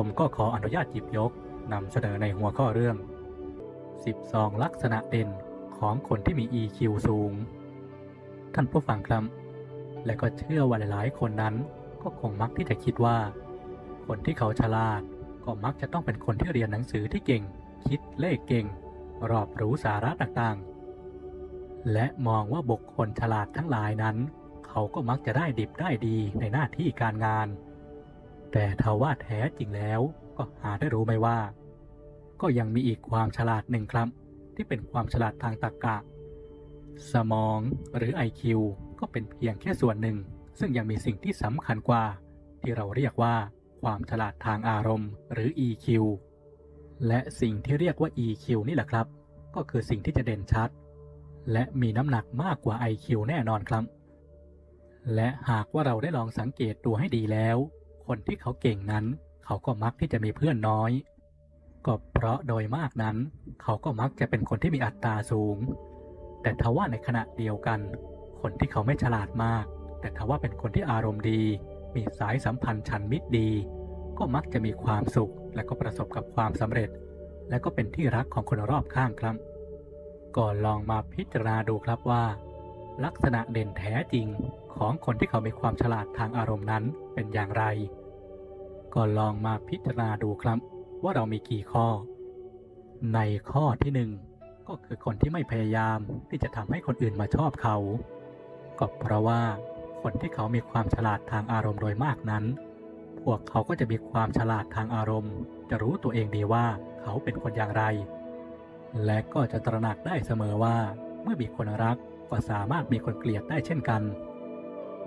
ผมก็ขออนุญาตหยิบยกนำเสนอในหัวข้อเรื่อง 12 ลักษณะเด่นของคนที่มี EQ สูง ท่านผู้ฟังครับ และก็เชื่อว่าหลายๆ คนนั้นก็คงมักที่จะคิดว่า คนที่เขาฉลาด ก็มักจะต้องเป็นคนที่เรียนหนังสือที่เก่ง คิดเลขเก่ง รอบรู้สาระต่างๆ และมองว่าบุคคลฉลาดทั้งหลายนั้น เขาก็มักจะได้ดิบได้ดีในหน้าที่การงาน แต่ทว่าแท้จริงแล้วก็หาได้รู้ไหมว่า ก็ยังมีอีกความฉลาดหนึ่งครับ ที่เป็นความฉลาดทางตรรกะ สมองหรือ IQ ก็เป็นเพียงแค่ส่วนหนึ่ง ซึ่งยังมีสิ่งที่สำคัญกว่า ที่เราเรียกว่า ความฉลาดทางอารมณ์หรือ EQ และสิ่งที่เรียกว่า EQ นี่แหละครับ ก็คือสิ่งที่จะเด่นชัด และมีน้ำหนักมากกว่า IQ แน่นอนครับ และหากว่าเราได้ลองสังเกตดูให้ดีแล้ว คนที่เขาเก่งนั้น เขาก็มักที่จะมีเพื่อนน้อย ก็เพราะโดยมากนั้น เขาก็มักจะเป็นคนที่มีอัตราสูง แต่ทว่าในขณะเดียวกัน คนที่เขาไม่ฉลาดมาก แต่ทว่าเป็นคนที่อารมณ์ดี มีสายสัมพันธ์ชันมิตรดี ก็มักจะมีความสุข และก็ประสบกับความสำเร็จ และก็เป็นที่รักของคนรอบข้างครับก่อนลองมาพิจารณาดูครับว่า ลักษณะเด่นแท้จริง ของคนที่เขามีความฉลาดทางอารมณ์นั้นเป็นอย่างไร ก็ลองมาพิจารณาดูครับ ว่าเรามีกี่ข้อ ในข้อที่หนึ่งก็คือคนที่ไม่พยายามที่จะทำให้คนอื่นมาชอบเขา ก็เพราะว่าคนที่เขามีความฉลาดทางอารมณ์โดยมากนั้น พวกเขาก็จะมีความฉลาดทางอารมณ์ จะรู้ตัวเองดีว่าเขาเป็นคนอย่างไร และก็จะตระหนักได้เสมอว่า เมื่อมีคนรักก็สามารถมีคนเกลียดได้เช่นกัน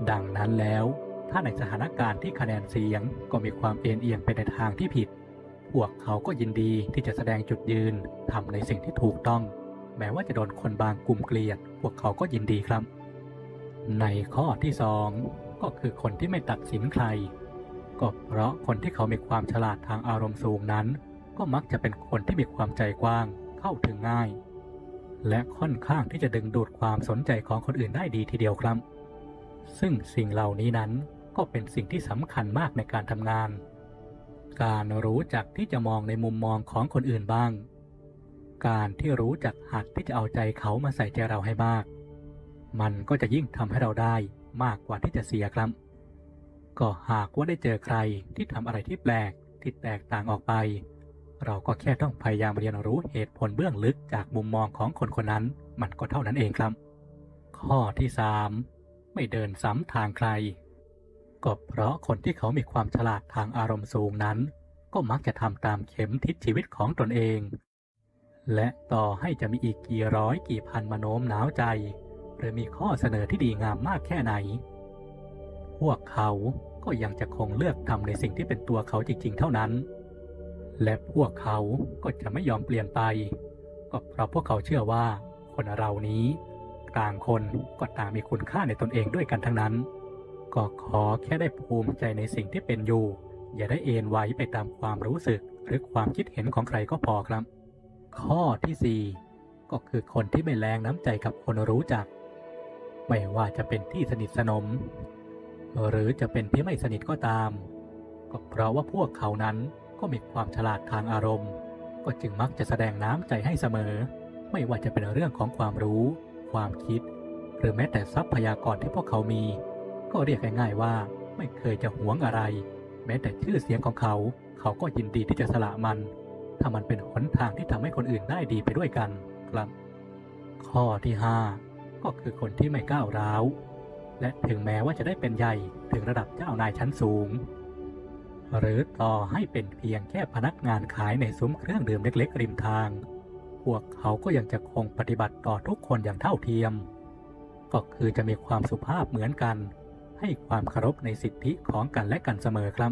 ดังนั้นแล้ว ถ้าในสถานการณ์ที่คะแนนเสียงก็มีความเอ็นเอียงไปในทางที่ผิด พวกเขาก็ยินดีที่จะแสดงจุดยืนทำในสิ่งที่ถูกต้อง แม้ว่าจะโดนคนบางกลุ่มเกลียด พวกเขาก็ยินดีครับ ในข้อที่สองก็คือคนที่ไม่ตัดสินใคร ก็เพราะคนที่เขามีความฉลาดทางอารมณ์สูงนั้น ก็มักจะเป็นคนที่มีความใจกว้างเข้าถึงง่าย และค่อนข้างที่จะดึงดูดความสนใจของคนอื่นได้ดีทีเดียวครับ ซึ่งสิ่งเหล่านี้นั้นก็เป็นสิ่งที่สำคัญมากในการทำงาน การรู้จักที่จะมองในมุมมองของคนอื่นบ้าง การที่รู้จักหัดที่จะเอาใจเขามาใส่ใจเราให้มาก มันก็จะยิ่งทำให้เราได้มากกว่าที่จะเสียครับ ก็หากว่าได้เจอใครที่ทำอะไรที่แปลกที่แตกต่างออกไป เราก็แค่ต้องพยายามเรียนรู้เหตุผลเบื้องลึกจากมุมมองของคนคนนั้น มันก็เท่านั้นเองครับ ข้อที่3 ไม่เดินซ้ำทางใคร ก็เพราะคนที่เขามีความฉลาดทางอารมณ์สูงนั้น ก็มักจะทำตามเข็มทิศชีวิตของตนเอง และต่อให้จะมีอีกกี่ร้อยกี่พันมโนมหนาวใจ หรือมีข้อเสนอที่ดีงามมากแค่ไหน พวกเขาก็ยังจะคงเลือกทำในสิ่งที่เป็นตัวเขาจริง ๆ เท่านั้น และพวกเขาก็จะไม่ยอมเปลี่ยนไป ก็เพราะพวกเขาเชื่อว่าคนเรานี้ ต่างคนก็ต่างมีคุณค่าในตนเองด้วยกันทั้งนั้น ก็ขอแค่ได้ภูมิใจในสิ่งที่เป็นอยู่ อย่าได้เอ็นไว้ไปตามความรู้สึกหรือความคิดเห็นของใครก็พอครับ ข้อที่ 4 ก็คือคนที่ไม่แรงน้ำใจกับคนรู้จัก ไม่ว่าจะเป็นที่สนิทสนม หรือจะเป็นที่ไม่สนิทก็ตาม ก็เพราะว่าพวกเขานั้นก็มีความฉลาดทางอารมณ์ ก็จึงมักจะแสดงน้ำใจให้เสมอ ไม่ว่าจะเป็นเรื่องของความรู้ ความคิด หรือแม้แต่ทรัพยากรที่พวกเขามี ก็เรียกง่ายๆว่าไม่เคยจะหวงอะไร แม้แต่ชื่อเสียงของเขา เขาก็ยินดีที่จะสละมัน ถ้ามันเป็นหนทางที่ทำให้คนอื่นได้ดีไปด้วยกันครับ ข้อที่ 5 ก็คือคนที่ไม่ก้าวร้าว และถึงแม้ว่าจะได้เป็นใหญ่ถึงระดับเจ้านายชั้นสูง หรือต่อให้เป็นเพียงแค่พนักงานขายในซุ้มเครื่องดื่มเล็กๆริมทาง พวกเขาก็ยังจะคงปฏิบัติต่อทุกคนอย่างเท่าเทียม ก็คือจะมีความสุภาพเหมือนกัน ให้ความเคารพในสิทธิของกันและกันเสมอครับ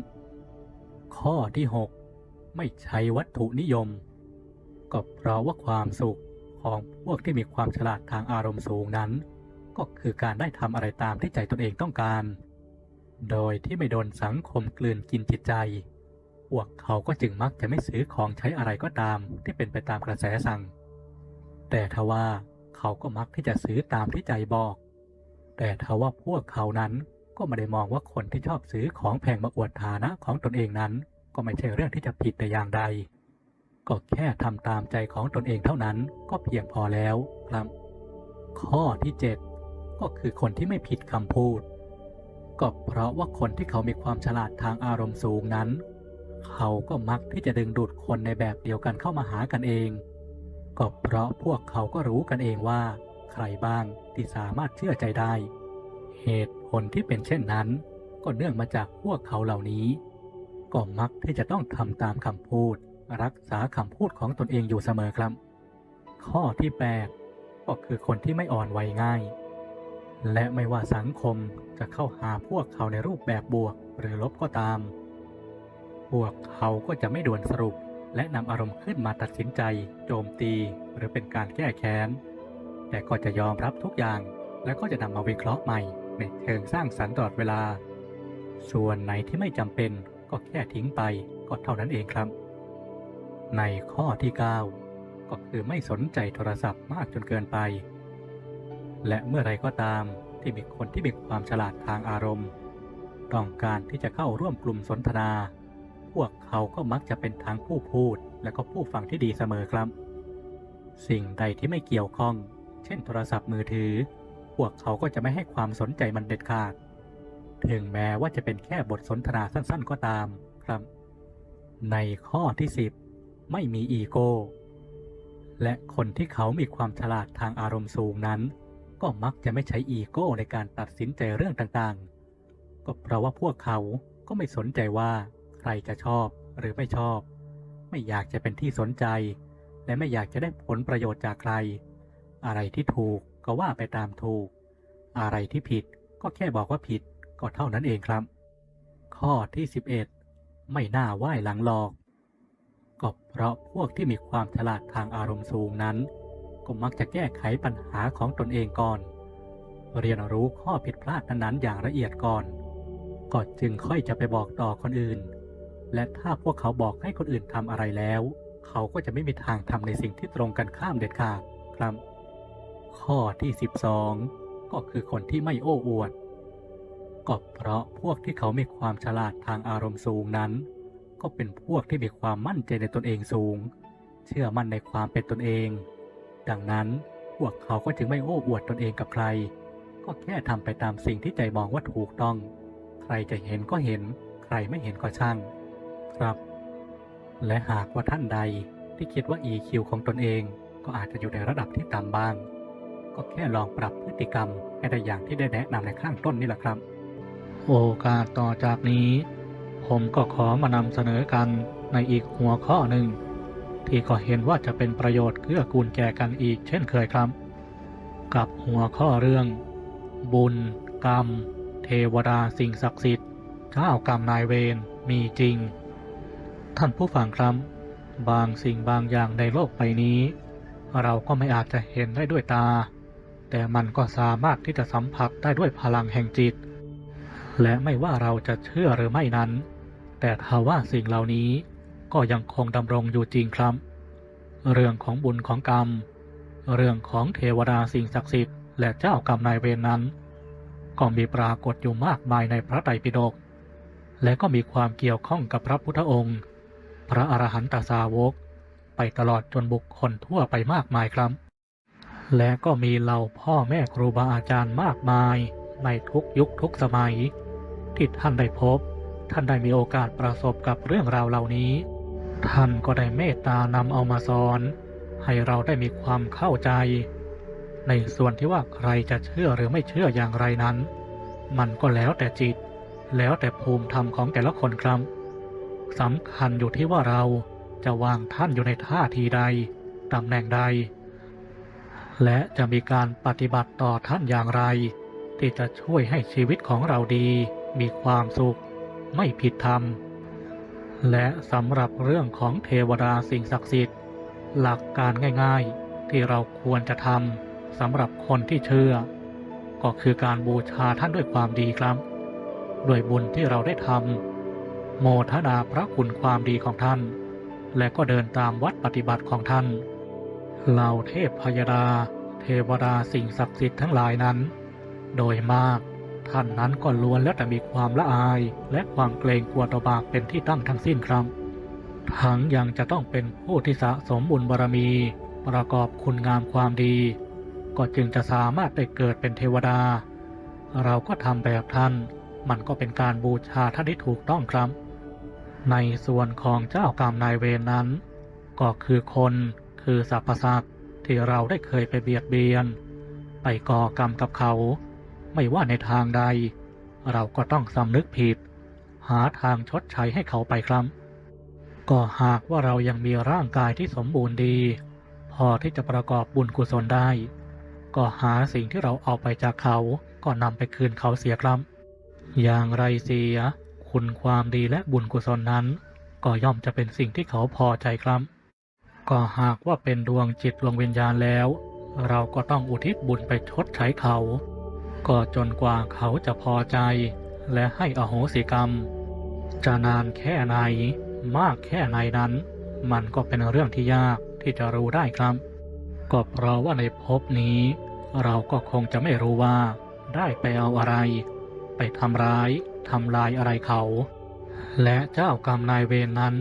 ข้อที่ 6 ไม่ใช้วัตถุนิยม ก็เพราะว่าความสุขของพวกที่มีความฉลาดทางอารมณ์สูงนั้น ก็คือการได้ทำอะไรตามที่ใจตนเองต้องการ โดยที่ไม่โดนสังคมกลืนกินจิตใจ พวกเขาก็จึงมักจะไม่ซื้อของใช้อะไรก็ตามที่เป็นไปตามกระแสสั่ง แต่ทว่าเขาก็มักที่จะซื้อตามที่ใจบอก แต่ทว่าพวกเขานั้นก็ไม่ได้มองว่าคนที่ชอบซื้อของแพงมาอวดฐานะของตนเองนั้น ก็ไม่ใช่เรื่องที่จะผิดแต่อย่างใด ก็แค่ทำตามใจของตนเองเท่านั้นก็เพียงพอแล้วครับ ข้อที่ 7 ก็คือคนที่ไม่ผิดคำพูด ก็เพราะว่าคนที่เขามีความฉลาดทางอารมณ์สูงนั้น เขาก็มักที่จะดึงดูดคนในแบบเดียวกันเข้ามาหากันเอง ก็เพราะพวกเขาก็รู้กันเองว่า ใครบ้างที่สามารถเชื่อใจได้ เหตุผลที่เป็นเช่นนั้น ก็เนื่องมาจากพวกเขาเหล่านี้ ก็มักที่จะต้องทำตามคำพูด รักษาคำพูดของตนเองอยู่เสมอครับ ข้อที่8ก็คือคนที่ไม่อ่อนไหวง่าย และไม่ว่าสังคมจะเข้าหาพวกเขาในรูปแบบบวกหรือลบก็ตาม พวกเขาก็จะไม่ด่วนสรุป และนำอารมณ์ขึ้นมาตัดสินใจ โจมตี หรือเป็นการแก้แค้น แต่ก็จะยอมรับทุกอย่าง แล้วก็จะนำมาวิเคราะห์ใหม่ในเชิงสร้างสรรค์ตลอดเวลา ส่วนไหนที่ไม่จำเป็นก็แค่ทิ้งไปก็เท่านั้นเองครับ ในข้อที่ 9 ก็คือไม่สนใจโทรศัพท์มากจนเกินไป และเมื่อไรก็ตามที่มีคนที่มีความฉลาดทางอารมณ์ ต้องการที่จะเข้าร่วมกลุ่มสนทนา พวกเขาก็มักจะเป็นทั้งผู้พูดและก็ผู้ฟังที่ดีเสมอครับ สิ่งใดที่ไม่เกี่ยวข้อง เช่นโทรศัพท์มือถือ พวกเขาก็จะไม่ให้ความสนใจมันเด็ดขาด ถึงแม้ว่าจะเป็นแค่บทสนทนาสั้นๆก็ตามครับ ในข้อที่ 10 ไม่มีอีโก้ และคนที่เขามีความฉลาดทางอารมณ์สูงนั้น ก็มักจะไม่ใช้อีโก้ในการตัดสินใจเรื่องต่างๆ ก็เพราะว่าพวกเขาก็ไม่สนใจว่า ใครจะชอบหรือไม่ชอบ ไม่อยากจะเป็นที่สนใจ และไม่อยากจะได้ผลประโยชน์จากใคร อะไรที่ถูกก็ว่าไปตามถูก อะไรที่ผิดก็แค่บอกว่าผิดก็เท่านั้นเองครับ ข้อที่ 11 ไม่น่าไหว้หลังหลอก ก็เพราะพวกที่มีความฉลาดทางอารมณ์สูงนั้น ก็มักจะแก้ไขปัญหาของตนเองก่อน เรียนรู้ข้อผิดพลาดนั้นๆอย่างละเอียดก่อน ก็จึงค่อยจะไปบอกต่อคนอื่น และถ้าพวกเขาบอกให้คนอื่นทำอะไรแล้ว เขาก็จะไม่มีทางทำในสิ่งที่ตรงกันข้ามเด็ดขาดครับ ข้อที่ 12 ก็คือคนที่ไม่โอ้อวด ก็เพราะพวกที่เขามีความฉลาดทางอารมณ์สูงนั้น ก็เป็นพวกที่มีความมั่นใจในตนเองสูง เชื่อมั่นในความเป็นตนเอง ดังนั้นพวกเขาก็จึงไม่โอ้อวดตนเองกับใคร ก็แค่ทำไปตามสิ่งที่ใจมองว่าถูกต้อง ใครจะเห็นก็เห็น ใครไม่เห็นก็ช่าง ครับ และหากว่าท่านใดที่คิดว่า EQ ของตนเองก็อาจจะอยู่ในระดับที่ต่ำบ้าง ก็แค่ลองปรับพฤติกรรมให้ได้อย่างที่ได้แนะนำในข้างต้นนี่แหละครับ โอกาสต่อจากนี้ ผมก็ขอมานำเสนอกันในอีกหัวข้อหนึ่ง ที่ก็เห็นว่าจะเป็นประโยชน์เกื้อกูลแก่กันอีกเช่นเคยครับ กับหัวข้อเรื่อง บุญ กรรม เทวดาสิ่งศักดิ์สิทธิ์เจ้ากรรมนายเวรมีจริง ท่านผู้ฟังครับ บางสิ่งบางอย่างในโลกใบนี้ เราก็ไม่อาจจะเห็นได้ด้วยตา แต่มันก็สามารถที่จะสัมผัสได้ด้วยพลังแห่งจิต และไม่ว่าเราจะเชื่อหรือไม่นั้น แต่ถ้าว่าสิ่งเหล่านี้ก็ยังคงดำรงอยู่จริงครับ เรื่องของบุญของกรรม เรื่องของเทวดาสิ่งศักดิ์สิทธิ์และเจ้ากรรมนายเวรนั้น ก็มีปรากฏอยู่มากมายในพระไตรปิฎกและก็มีความเกี่ยวข้องกับพระพุทธองค์ พระอรหันตสาวก ไปตลอดจนบุคคลทั่วไปมากมายครับ และก็มีเหล่าพ่อแม่ครูบาอาจารย์มากมาย ในทุกยุคทุกสมัย ที่ท่านได้พบ ท่านได้มีโอกาสประสบกับเรื่องราวเหล่านี้ ท่านก็ได้เมตตานำเอามาสอน ให้เราได้มีความเข้าใจ ในส่วนที่ว่าใครจะเชื่อหรือไม่เชื่ออย่างไรนั้น มันก็แล้วแต่จิต แล้วแต่ภูมิธรรมของแต่ละคนครับ สำคัญอยู่ที่ว่าเราจะวางท่านอยู่ในท่าทีใดตำแหน่งใด และจะมีการปฏิบัติต่อท่านอย่างไร ที่จะช่วยให้ชีวิตของเราดี มีความสุข ไม่ผิดธรรม และสำหรับเรื่องของเทวดาสิ่งศักดิ์สิทธิ์ หลักการง่ายๆ ที่เราควรจะทำสำหรับคนที่เชื่อ ก็คือการบูชาท่านด้วยความดีครับ ด้วยบุญที่เราได้ทำ โมทนาพระคุณความดีของท่าน และก็เดินตามวัดปฏิบัติของท่านเหล่าเทพพยดา เทวดาสิ่งศักดิ์สิทธิ์ทั้งหลายนั้น โดยมากท่านนั้นก็ล้วนแล้วแต่มีความละอายและความเกรงกลัวต่อบาปเป็นที่ตั้งทั้งสิ้นครับ ทั้งยังจะต้องเป็นผู้ที่สะสมบุญบารมี ประกอบคุณงามความดี ก็จึงจะสามารถได้เกิดเป็นเทวดา เราก็ทำแบบท่าน มันก็เป็นการบูชาท่านที่ถูกต้องครับ ในส่วนของเจ้ากรรมนายเวรนั้น ก็คือคนคือสรรพสัตว์ที่เราได้เคยไปเบียดเบียน ไปก่อกรรมกับเขา ไม่ว่าในทางใด เราก็ต้องสำนึกผิด หาทางชดใช้ให้เขาไปครับ ก็หากว่าเรายังมีร่างกายที่สมบูรณ์ดี พอที่จะประกอบบุญกุศลได้ ก็หาสิ่งที่เราเอาไปจากเขาก็นำไปคืนเขาเสียครับ อย่างไรเสีย คุณความดีและบุญกุศลนั้น ก็ย่อมจะเป็นสิ่งที่เขาพอใจครับ ก็หากว่าเป็นดวงจิตดวงวิญญาณแล้ว เราก็ต้องอุทิศบุญไปชดใช้เขา ก็จนกว่าเขาจะพอใจ และให้อโหสิกรรม จะนานแค่ไหนมากแค่ไหนนั้น มันก็เป็นเรื่องที่ยากที่จะรู้ได้ครับ ก็เพราะว่าในภพนี้ เราก็คงจะไม่รู้ว่า ได้ไปเอาอะไร ไปทำร้าย ทำลายอะไรเขา และเจ้ากรรมนายเวรนั้น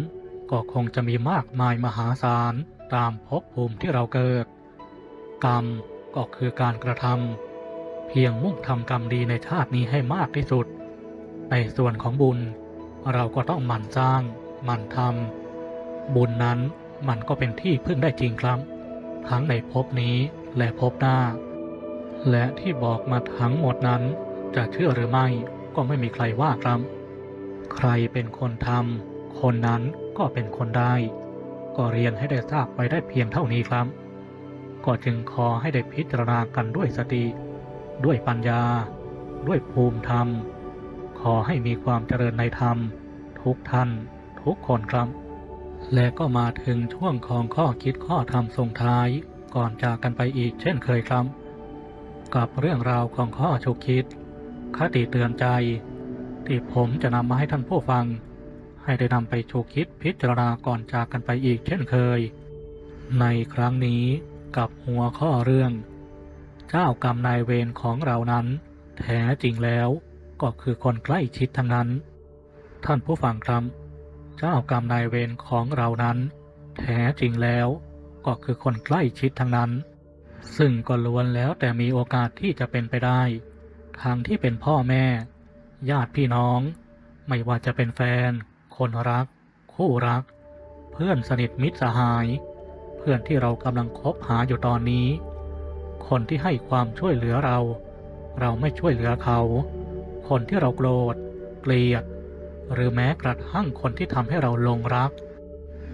ก็คงจะมีมากมายมหาศาลตามภพภูมิที่เราเกิด กรรมก็คือการกระทำเพียงมุ่งทำกรรมดีในชาตินี้ให้มากที่สุด ในส่วนของบุญ เราก็ต้องหมั่นสร้างหมั่นทำบุญนั้นมันก็เป็นที่พึ่งได้จริงครับ ทั้งในภพนี้และภพหน้า และที่บอกมาทั้งหมดนั้นจะเชื่อหรือไม่ ก็ไม่มีใครว่าครับ ใครเป็นคนทำคนนั้นก็เป็นคนได้ ก็เรียนให้ได้ทราบไปได้เพียงเท่านี้ครับ ก็จึงขอให้ได้พิจารณากันด้วยสติ ด้วยปัญญา ด้วยภูมิธรรม ขอให้มีความเจริญในธรรม ทุกท่านทุกคนครับ และก็มาถึงช่วงของข้อคิดข้อธรรมส่งท้ายก่อนจากกันไปอีกเช่นเคยครับ กับเรื่องราวของข้อฉุกคิด คติเตือนใจ ที่ผมจะนำมาให้ท่านผู้ฟัง ให้ได้นำไปฉุกคิดพิจารณาก่อนจากกันไปอีกเช่นเคย ในครั้งนี้กับหัวข้อเรื่อง เจ้ากรรมนายเวรของเรานั้น แท้จริงแล้วก็คือคนใกล้ชิดทั้งนั้น ท่านผู้ฟังครับ เจ้ากรรมนายเวรของเรานั้น แท้จริงแล้วก็คือคนใกล้ชิดทั้งนั้น ซึ่งก็ล้วนแล้วแต่มีโอกาสที่จะเป็นไปได้ ทางที่เป็นพ่อแม่ ญาติพี่น้อง ไม่ว่าจะเป็นแฟน คนรัก คู่รัก เพื่อนสนิทมิตรสหาย เพื่อนที่เรากำลังคบหาอยู่ตอนนี้ คนที่ให้ความช่วยเหลือเรา เราไม่ช่วยเหลือเขา คนที่เราโกรธ เกลียด หรือแม้กระทั่งคนที่ทำให้เราลงรัก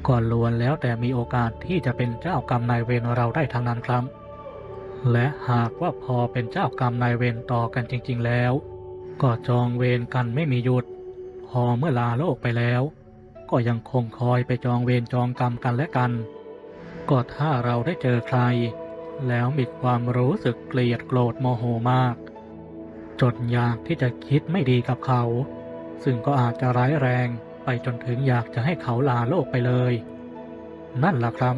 ก็ล้วนแล้วแต่มีโอกาสที่จะเป็นเจ้ากรรมนายเวรเราได้ทั้งนั้นครับ และหากว่าพอเป็นเจ้ากรรมนายเวรต่อกันจริง ๆ แล้ว ก็จองเวรกันไม่มีหยุด พอเมื่อลาโลกไปแล้ว ก็ยังคงคอยไปจองเวรจองกรรมกันและกัน ก็ถ้าเราได้เจอใคร แล้วมีความรู้สึกเกลียดโกรธโมโหมาก จนอยากที่จะคิดไม่ดีกับเขา ซึ่งก็อาจจะร้ายแรงไปจนถึงอยากจะให้เขาลาโลกไปเลย นั่นล่ะครับ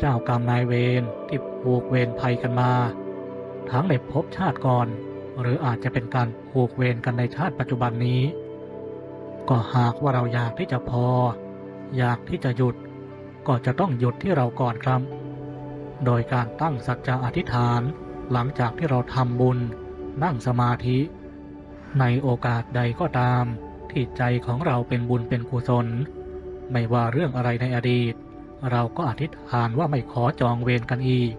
เจ้ากรรมนายเวรที่ผูกเวรภัยกันมา ทั้งในภพชาติก่อน หรืออาจจะเป็นการผูกเวรกันในชาติปัจจุบันนี้ ก็หากว่าเราอยากที่จะพอ อยากที่จะหยุด ก็จะต้องหยุดที่เราก่อนครับ โดยการตั้งสัจจะอธิษฐาน หลังจากที่เราทำบุญ นั่งสมาธิ ในโอกาสใดก็ตาม ที่ใจของเราเป็นบุญเป็นกุศล ไม่ว่าเรื่องอะไรในอดีต เราก็อธิษฐานว่าไม่ขอจองเวรกันอีก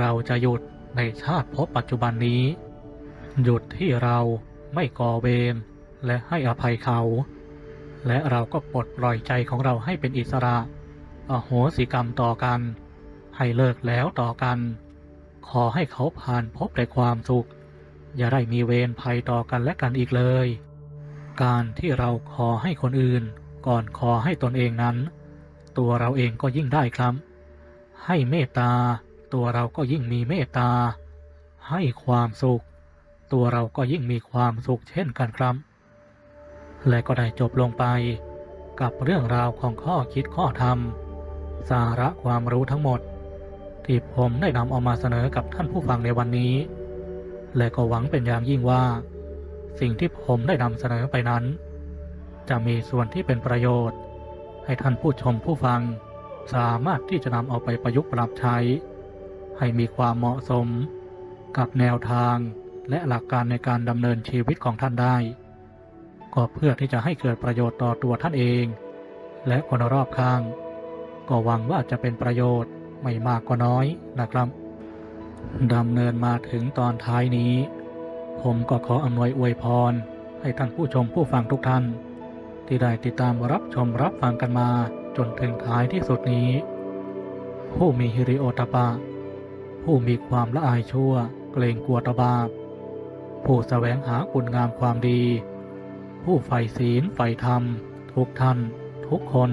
เราจะหยุดในชาติภพปัจจุบันนี้ หยุดที่เราไม่ก่อเวรและให้อภัยเขา และเราก็ปลดปล่อยใจของเราให้เป็นอิสระ อโหสิกรรมต่อกัน ให้เลิกแล้วต่อกัน ขอให้เขาผ่านพบแต่ความสุข อย่าได้มีเวรภัยต่อกันและกันอีกเลย การที่เราขอให้คนอื่น ก่อนขอให้ตนเองนั้น ตัวเราเองก็ยิ่งได้ครับ ให้เมตตา ตัวเราก็ยิ่งมีเมตตา ให้ความสุข ตัวเราก็ยิ่งมีความสุขเช่นกันครับ และก็ได้จบลงไป กับเรื่องราวของข้อคิดข้อธรรม สาระความรู้ทั้งหมด ที่ผมได้นำเอามาเสนอกับท่านผู้ฟังในวันนี้ และก็หวังเป็นอย่างยิ่งว่า สิ่งที่ผมได้นำเสนอไปนั้น จะมีส่วนที่เป็นประโยชน์ ให้ท่านผู้ชมผู้ฟัง สามารถที่จะนำเอาไปประยุกต์ปรับใช้ ให้มีความเหมาะสม กับแนวทางและหลักการในการดำเนินชีวิตของท่านได้ ก็เพื่อที่จะให้เกิดประโยชน์ต่อตัวท่านเอง และคนรอบข้าง ก็หวังว่าจะเป็นประโยชน์ไม่มากก็น้อยนะครับดำเนินมาถึงตอนท้ายนี้ ผมก็ขออำนวยอวยพร ให้ท่านผู้ชมผู้ฟังทุกท่าน ที่ได้ติดตามรับชมรับฟังกันมาจนถึงท้ายที่สุดนี้ ผู้มีฮิริโอตปะ ผู้มีความละอายชั่ว เกรงกลัวตบาปผู้แสวงหาคุณงามความดี ผู้ใฝ่ศีลใฝ่ธรรม ทุกท่าน ทุกคน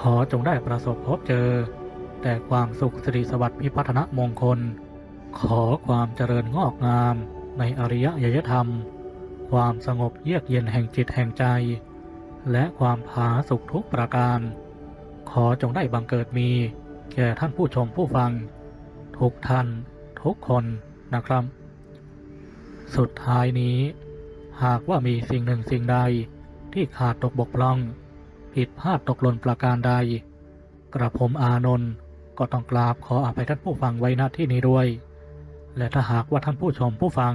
ขอจงได้ประสบพบเจอ แต่ความสุขสิริสวัสดิ์พิพัฒนมงคล ขอความเจริญงอกงามในอริยยยธรรม ความสงบเยือกเย็นแห่งจิตแห่งใจ และความผาสุขทุกประการ ขอจงได้บังเกิดมี แก่ท่านผู้ชมผู้ฟัง ทุกท่าน ทุกคนนะครับ สุดท้ายนี้ หากว่ามีสิ่งหนึ่งสิ่งใดที่ขาดตกบกพร่อง ผิดพลาดตกหล่นประการใด กระผมอานนท์ก็ต้องกราบขออภัยท่านผู้ฟังไว้ณที่นี้ด้วย และถ้าหากว่าท่านผู้ชมผู้ฟัง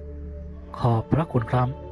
ขอบพระคุณครับ